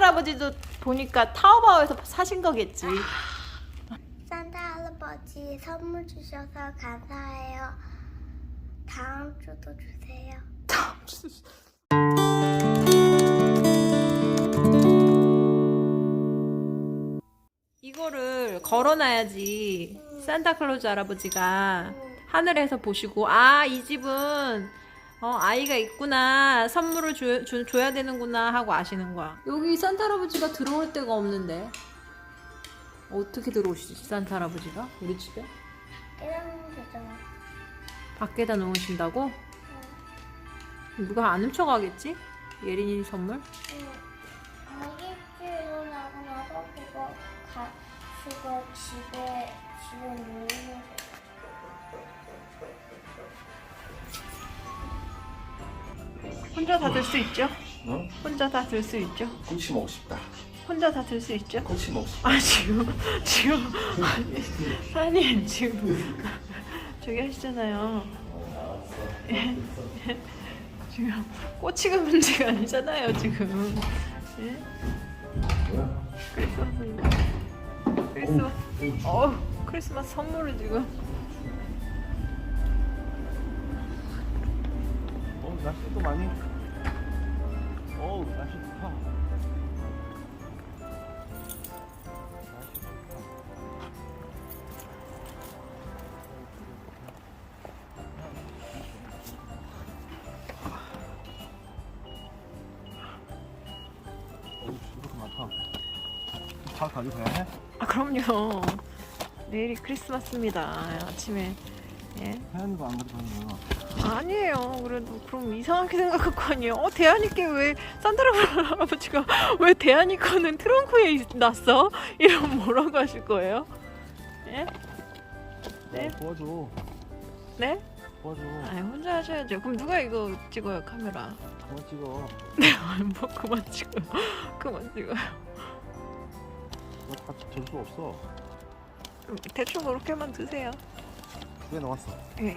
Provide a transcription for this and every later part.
할아버지도 보니까 타오바오에서 사신 거겠지. 산타 할아버지 선물 주셔서 감사해요. 다음 주도 주세요. 이거를 걸어놔야지 산타클로즈 할아버지가 하늘에서 보시고 아 이 집은 어, 아이가 있구나. 선물을 줘, 줘, 줘야 되는구나 하고 아시는 거야. 여기 산타 할아버지가 들어올 데가 없는데. 어떻게 들어오시지 산타 할아버지가? 우리 집에? 이러면 되잖아. 밖에다 놓으신다고? 누가 안 훔쳐가겠지? 예린이 선물? 아기집 일어나고 나서 그거 가 그거 집에 집에 놓으면 돼. 혼자 다 들 수 있죠 응? 혼자 다 들 수 있죠 꼬치 먹고 싶다. 혼자 다 들 수 있죠 꼬치 먹고 싶다. 아 지금 지금 아니 사님 지금 저기 하시잖아요. 예? 지금 꼬치가 문제가 아니잖아요 지금. 예? 뭐야? 크리스마스 크리스마스 어 크리스마스 선물을 지금 날씨도 많이. 어우, 날씨 좋다. 날씨 좋다. 어우, 이렇게 많다. 다 가져가야 해? 아 그럼요. 내일이 크리스마스입니다. 아침에 예? 하얀 거안 가져가는 거야. 아니에요. 그래도 그럼 이상하게 생각할 거 아니에요. 어 대한이께 왜 산타라 할아버지가 왜 대한이 거는 트렁크에 있- 놨어? 이러면 뭐라고 하실 거예요? 예? 네? 어, 도와줘. 네? 도와줘. 아니 혼자 하셔야죠. 그럼 누가 이거 찍어요 카메라? 그만 찍어. 아니, 뭐 그만 찍어요. 그만 찍어요. 너다 절수 없어. 음, 대충 그렇게만 드세요. 두 개 나왔어. 예.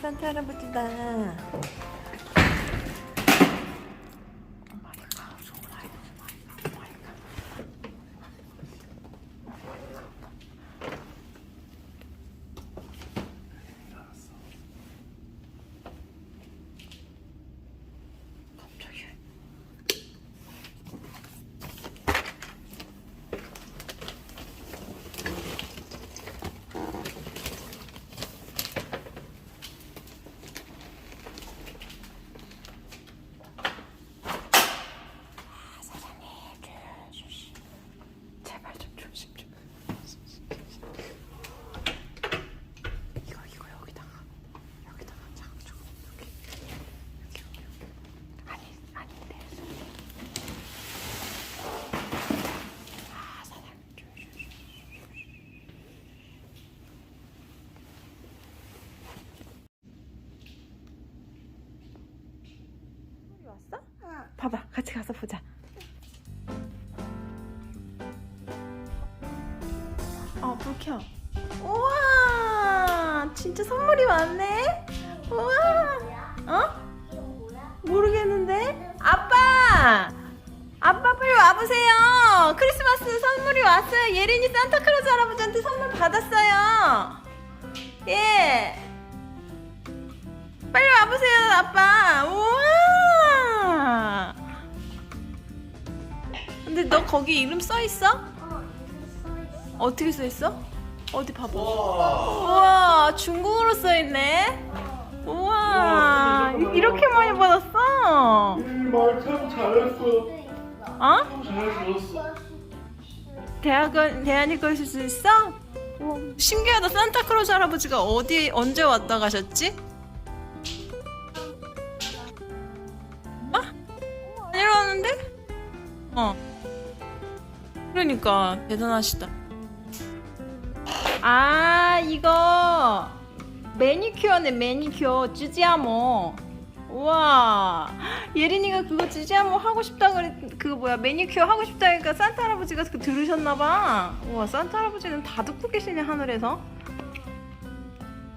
와 산타 할아버지다. 갑자기. 제발 좀 조심 좀. 이거 이거 여기다가 여기다가 잠깐 잠깐 여기 여기 여기 여기 아니 아닌데. 아 사장님 좀. 좀, 좀. 우리 왔어? 응. 봐봐 같이 가서 보자. 어, 불 켜. 우와, 진짜 선물이 많네. 우와, 어? 모르겠는데. 아빠, 아빠 빨리 와보세요. 크리스마스 선물이 왔어요. 예린이 산타클로즈 할아버지한테 선물 받았어요. 예. 빨리 와보세요, 아빠. 우 너 거기 이름 써 있어? 어, 있어. 어떻게 써 있어? 어디 봐봐. 우와, 중국어로 써 있네. 우와, 이- 이렇게 많이 받았어. 말참 잘했어. 어? 잘 들었어. 대학은 대안이 거실 수 있어? 우와, 신기하다. 산타크로즈 할아버지가 어디 언제 왔다 가셨지? 그러니까 대단하시다. 아 이거 매니큐어네 매니큐어 쯔지아모. 우와 예린이가 그거 쯔지아모 하고 싶다 그랬 그거 뭐야 매니큐어 하고 싶다 하니까 산타 할아버지가 그 들으셨나봐. 우와 산타 할아버지는 다 듣고 계시네 하늘에서.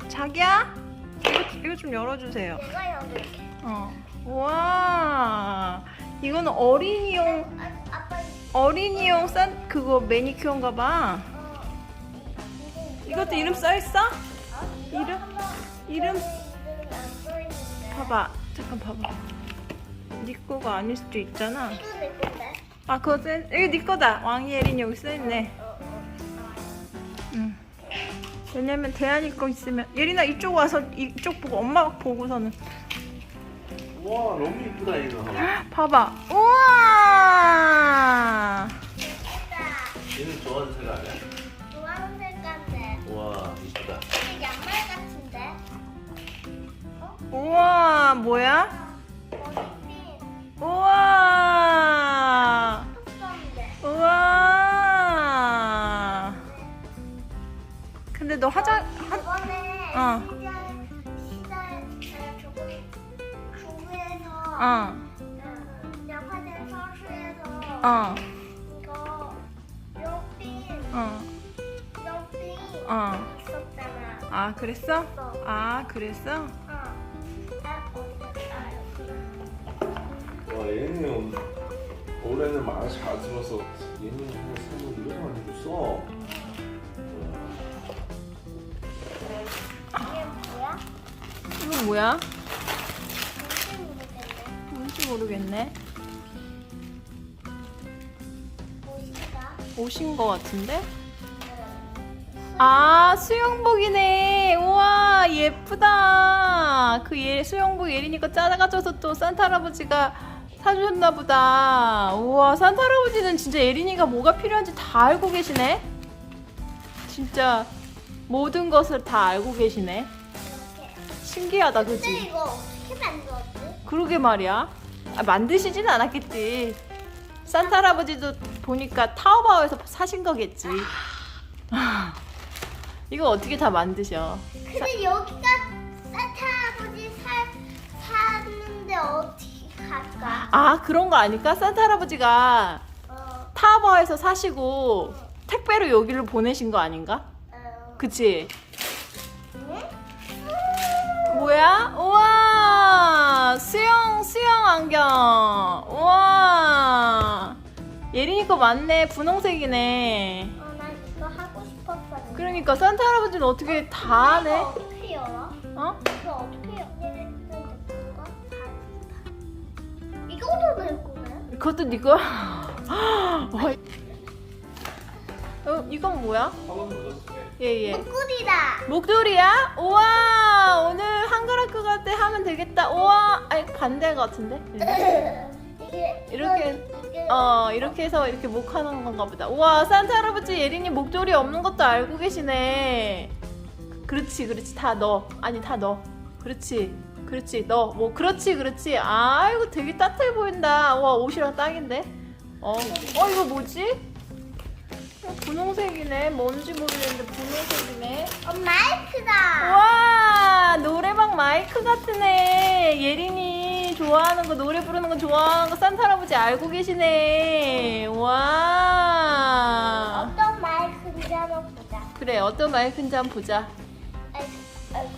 자기야 이거 이거 좀 열어주세요. 내가 여기 어. 와 이거는 어린이용 아, 어린이용 싼 그거 매니큐어인가 봐. 어, 이- 이것도 이름 써 있어? 이름? 이름? 봐봐. 잠깐 봐봐. 네 거가 아닐 수도 있잖아. 아 그거 써 이거 네 거다. 왕예린 여기 써 있네. 응. 왜냐면 대안이 거 있으면 예린아 이쪽 와서 이쪽 보고 엄마 보고서는 와 너무 이쁘다 이거. 봐봐. 우와. 얘는 좋아하는 색 아니야? 좋아하는 색깔인데 와 이쁘다. 이게 양말 같은데 우와 뭐야? 머리핀 우와. 컸었는데 우와. 근데 너 화장 화... 저번에 어. 시장 시장 저번 중국에서 어. 양화된 서울시에서 어. 어. 있었잖아. 아, 그랬어? 어. 아, 그랬어? 어. 아 어디 갔다 여기. 와 얘는 올해는 말잘 들어서 얘는 한 선물 이렇게 많이 줬어. 이게 뭐야? 이건 뭐야? 뭔지 뭔지 모르겠네. 모르겠네. 옷이다. 옷인 거 같은데? 아, 수영복이네. 우와, 예쁘다. 그 예, 수영복 예린이가 짜가져서 또 산타 할아버지가 사주셨나 보다. 우와, 산타 할아버지는 진짜 예린이가 뭐가 필요한지 다 알고 계시네. 진짜 모든 것을 다 알고 계시네. 신기하다, 근데 그지? 이거 어떻게 만들었지? 그러게 말이야. 아, 만드시진 않았겠지. 산타 할아버지도 보니까 타오바오에서 사신 거겠지. 아, 이거 어떻게 다 만드셔? 근데 여기가 산타 아버지 살 사는데 어떻게 갈까? 아 그런 거 아닐까? 산타 할아버지가 어, 타오바오에서 사시고 택배로 여기를 보내신 거 아닌가? 어, 그치? 응? 뭐야? 우와 수영 수영 안경 우와 예린이 거 맞네 분홍색이네 그러니까 산타 할아버지는 어떻게 다 이거 하네? 어떻게 열어? 어? 이거 어떻게 열어? 이거 이거도 내 거네. 그것도 네 거야? 어, 어, 이건 뭐야? 예예. 목걸이다. 목도리야? 우와 오늘 한글할 것 같아 하면 되겠다. 우와 아니 반대 같은데? 이게 이렇게, 어 이렇게 해서 이렇게 목하는 건가 보다. 우와 산타 할아버지 예린이 목도리 없는 것도 알고 계시네. 그렇지 그렇지 다 넣어. 아니 다 넣어. 그렇지 그렇지 넣어. 뭐 그렇지 그렇지. 아이고 되게 따뜻해 보인다. 와 옷이랑 딱인데. 어, 어 이거 뭐지? 어, 분홍색이네. 뭔지 모르겠는데 분홍색이네. 어, 마이크다. 와 노래방 마이크 같으네 예린이 좋아하는 거 노래 부르는 거 좋아하는 거 산타 할아버지 알고 계시네 와 어떤 마이크인지 한번 보자. 그래 어떤 마이크인지 한번 보자 아이고, 아이고.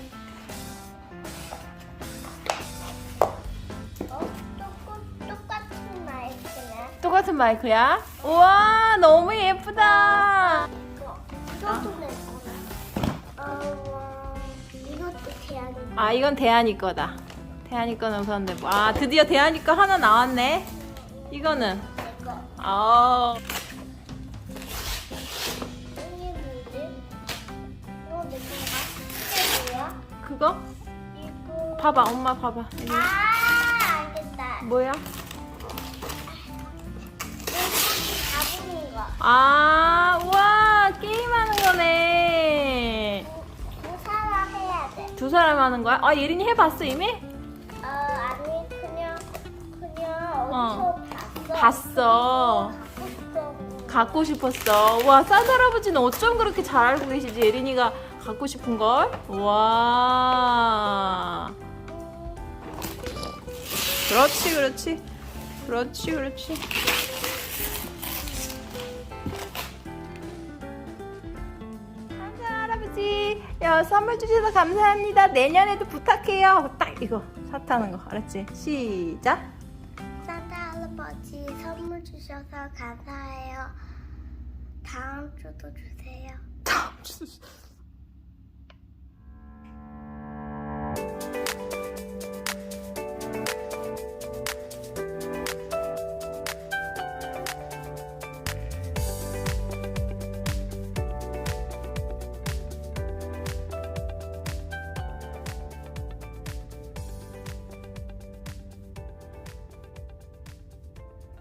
어? 똑같, 똑같은 마이크네. 똑같은 마이크야 우와 너무 예쁘다 이거. 이것도 내 거네. 어, 이것도 대안이. 아 이건 대한이 거다 대한이 거는 우선 내고 아 드디어 대한이 거 하나 나왔네 이거는. 아 이게 뭐지? 이거 내 건가? 이게 뭐야? 그거 이거. 봐봐 엄마 봐봐. 아, 알겠다. 뭐야 이거 거. 아, 우와, 게임하는 거네. 두 사람 해야 돼. 두 사람 하는 거야? 아, 예린이 해봤어, 이미? 어, 봤어. 갖고 싶었어. 와, 산타 할아버지는 어쩜 그렇게 잘 알고 계시지? 예린이가 갖고 싶은 걸? 와. 그렇지, 그렇지. 그렇지, 그렇지. 산타 할아버지, 야, 선물 주셔서 감사합니다. 내년에도 부탁해요. 딱 이거 사타는 거, 알았지? 시작. 산타 할아버지 선물 주셔서 감사해요. 다음 주도 주세요. 다음 주